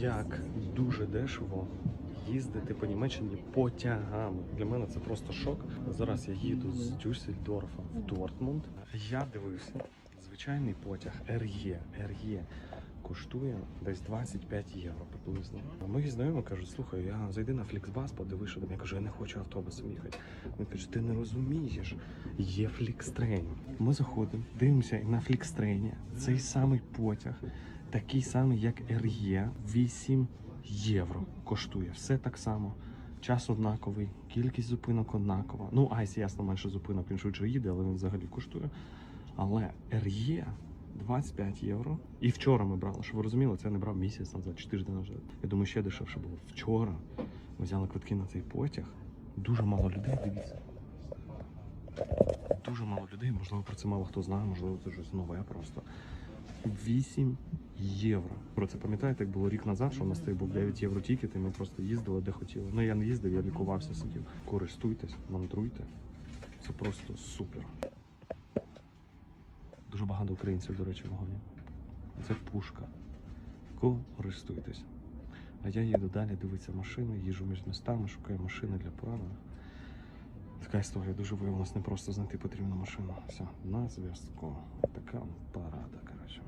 як дуже дешево їздити по Німеччині потягами. Для мене це просто шок. Зараз я їду з Дюссельдорфа в Дортмунд. Я дивився звичайний потяг РЄ. РЄ коштує десь 25 євро приблизно. Мої знайомі кажуть, слухай, я зайди на Фліксбас, подивись, що там. Я кажу, я не хочу автобусом їхати. Він каже, ти не розумієш, є Флікстрейн. Ми заходимо, дивимося на Флікстрейні. Цей самий потяг, такий самий, як РЄ, 8 євро коштує. Все так само. Час однаковий, кількість зупинок однакова. Ну, Айс, ясно, менше зупинок, він швидше їде, але він взагалі коштує. Але РЄ 25 євро. І вчора ми брали, щоб ви розуміли, це я не брав місяць назад, 4 дні назад. Я думаю, ще дешевше було. Вчора ми взяли квитки на цей потяг. Дуже мало людей, дивіться. Дуже мало людей, можливо, про це мало хто знає, можливо, це щось нове просто. 8 євро. Про це пам'ятаєте, як було рік назад, що у нас цей був 9 євро тікет, і ми просто їздили де хотіли. Ну я не їздив, я лікувався, сидів. Користуйтесь, мандруйте. Це просто супер. Дуже багато українців, до речі, в вагоні. Це пушка. Користуйтесь. А я їду далі, дивитися машини, їжджу між містами, шукаю машини для поранених. Така історія дуже виявилась не просто знайти потрібну машину. Все, на зв'язку. Така парада, коротше.